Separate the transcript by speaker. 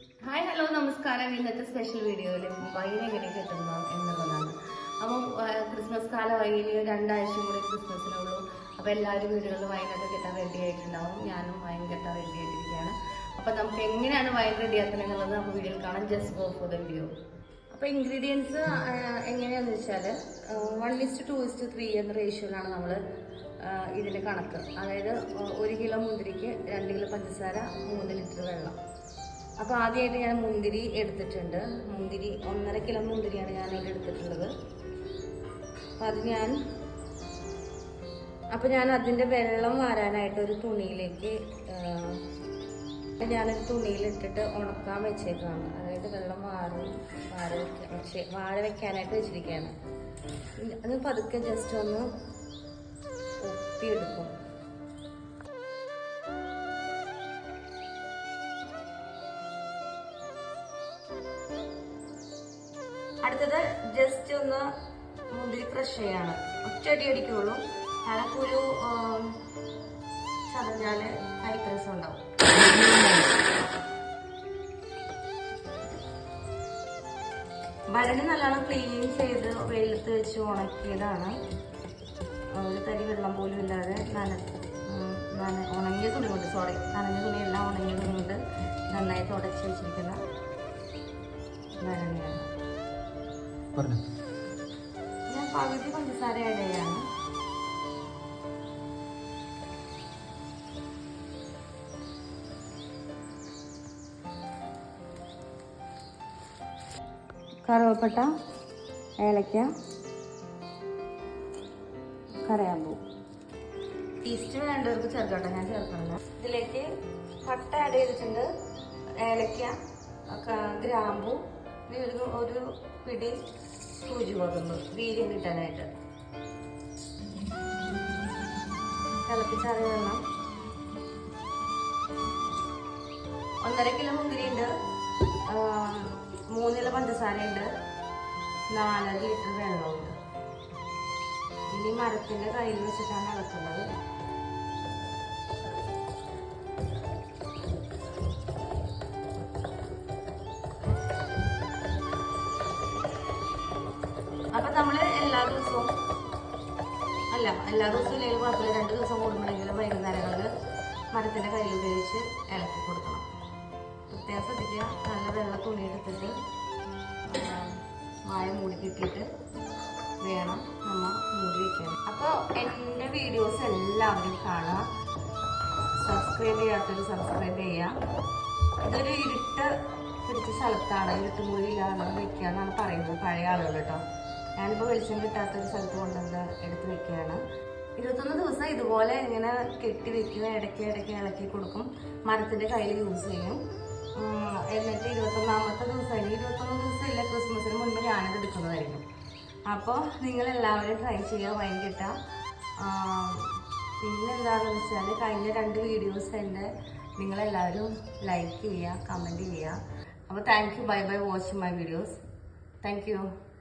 Speaker 1: Hi hello നമസ്കാരം. ഇന്നത്തെ special വീഡിയോയിൽ വൈൻ എങ്ങനെ കിട്ടുന്നു എന്നുള്ളതാണ്. അപ്പം ക്രിസ്മസ് കാലമായി ഇനി രണ്ടാഴ്ച കൂടി ക്രിസ്മസിനുള്ളൂ അപ്പോൾ എല്ലാവരും വീടുകളിൽ വൈനൊക്കെ കിട്ടാൻ റെഡി ആയിട്ടുണ്ടാവും. ഞാനും വൈൻ കിട്ടാൻ റെഡി ആയിട്ടിരിക്കുകയാണ്. അപ്പോൾ നമുക്ക് എങ്ങനെയാണ് വൈൻ റെഡി ആക്കുന്നത് എന്നുള്ളത് നമുക്ക് വീഡിയോയിൽ കാണാം. Just go for the video അപ്പോൾ ഇൻഗ്രീഡിയൻസ് എങ്ങനെയാണെന്ന് വെച്ചാൽ one is to two is to three എന്ന റേഷ്യോയിലാണ് നമ്മൾ ഇതിന്റെ കണക്ക്. അതായത് ഒരു കിലോ മുന്തിരിക്ക് രണ്ട് കിലോ പഞ്ചസാര മൂന്ന് ലിറ്റർ വെള്ളം. അപ്പോൾ ആദ്യമായിട്ട് ഞാൻ മുന്തിരി എടുത്തിട്ടുണ്ട്. മുന്തിരി ഒന്നര കിലോ മുന്തിരിയാണ് ഞാൻ ഇവിടെ എടുത്തിട്ടുള്ളത്. അപ്പം അത് ഞാൻ അപ്പോൾ ഞാൻ അതിന്റെ വെള്ളം വാരാനായിട്ട് ഒരു തുണിയിലേക്ക് ഞാനൊരു തുണിയിലിട്ടിട്ട് ഉണക്കാൻ വെച്ചേക്കാണ്. അതായത് വെള്ളം വാറി വാര വെക്ക വെച്ച് വാഴ വെക്കാനായിട്ട് വെച്ചിരിക്കുകയാണ്. അത് പതുക്കെ ജസ്റ്റ് ഒന്ന് ഒപ്പിയെടുക്കും അടുത്തത് ജസ്റ്റ് ഒന്ന് മുന്തിരി ക്രഷ് ചെയ്യാണ്. ഒറ്റയടി അടിക്കുള്ളൂ. തലക്കൊരു ചതഞ്ഞാൽ കൈപ്രസം ഉണ്ടാവും. വരന് നല്ലോണം ക്ലീൻ ചെയ്ത് വെയിലത്ത് വെച്ച് ഉണക്കിയതാണ്. ഒരു തരി വെള്ളം പോലും ഇല്ലാതെ നന നന- ഉണങ്ങിയ തുണി കൊണ്ട് സോറി നനഞ്ഞ തുണി എല്ലാം ഉണങ്ങിയ തുണി കൊണ്ട് നന്നായി തുടച്ച് വെച്ചിരിക്കുന്ന ഭരണിയാണ്
Speaker 2: പറഞ്ഞു.
Speaker 1: ഞാൻ പകുതി പഞ്ചസാര ആഡ് ചെയ്യാണ്. കറുവപ്പട്ട ഏലക്ക കറിയാമ്പൂ ഈസ്റ്റ് വേണ്ടവർക്ക് ചേർക്കട്ടെ ഞാൻ ചേർക്കണില്ല. ഇതിലേക്ക് പട്ട ആഡ് ചെയ്തിട്ടുണ്ട്. ഏലക്ക ഗ്രാമ്പൂ ഒരു ഒരു പിടി സൂചി ഗോതമ്പ് വീര്യം കിട്ടാനായിട്ട്. തിളപ്പിച്ചാറിയ വെള്ളം. ഒന്നര കിലോ മുന്തിരിയുണ്ട്. മൂന്നില പഞ്ചസാരയുണ്ട്. നാലര ലിറ്റർ വെള്ളമുണ്ട് ഇനി മരത്തിന്റെ കയ്യിൽ വെച്ചിട്ടാണ് ഇളക്കുന്നത്. അല്ല എല്ലാ ദിവസവും ഇല്ലെങ്കിൽ കുഴപ്പമില്ല രണ്ട് ദിവസം കൂടുമ്പോഴെങ്കിലും വൈകുന്നേരങ്ങളിൽ മരത്തിന്റെ കയ്യിൽ ഉപയോഗിച്ച് ഇളക്കി കൊടുക്കണം. പ്രത്യേകം ശ്രദ്ധിക്കുക. നല്ല വെള്ള തുണി എടുത്തിട്ട് ആ, വായ മൂടി കിട്ടിയിട്ട് വേണം നമ്മൾ മൂടി വയ്ക്കാൻ അപ്പോൾ എന്റെ വീഡിയോസ് എല്ലാവരും കാണുക. സബ്സ്ക്രൈബ് ചെയ്യാത്തവർ സബ്സ്ക്രൈബ് ചെയ്യുക. ഇതൊരു ഇരുട്ട് പിടിച്ച സ്ഥലത്താണ് ഇരുട്ട് മൂടിയിലാണ് വെക്കുക എന്നാണ് പറയുന്നത് പഴയ ആളുകൾ കേട്ടോ. ഞാനിപ്പോൾ വെളിച്ചം കിട്ടാത്തൊരു സ്ഥലത്ത് കൊണ്ടുവന്ന് എടുത്ത് വെക്കുകയാണ്. ഇരുപത്തൊന്ന് ദിവസം ഇതുപോലെ ഇങ്ങനെ കെട്ടി വെക്കുക ഇടയ്ക്ക് ഇടയ്ക്ക് ഇളക്കി കൊടുക്കും. മരത്തിന്റെ കയ്യിൽ യൂസ് ചെയ്യും. എന്നിട്ട് ഇരുപത്തൊന്നാമത്തെ ദിവസം അല്ലെങ്കിൽ ഇരുപത്തൊന്ന് ദിവസം ഇല്ല ക്രിസ്മസിന് മുൻപ് ഞാനിത് എടുക്കുന്നതായിരിക്കും അപ്പോൾ നിങ്ങളെല്ലാവരും ട്രൈ ചെയ്യുക വൈൻ കിട്ടാം പിന്നെ എന്താണെന്ന് വെച്ചാൽ കഴിഞ്ഞ രണ്ട് വീഡിയോസ് എന്റെ നിങ്ങളെല്ലാവരും ലൈക്ക് ചെയ്യുക കമന്റ് ചെയ്യുക. അപ്പോൾ thank you bye bye watching my videos thank you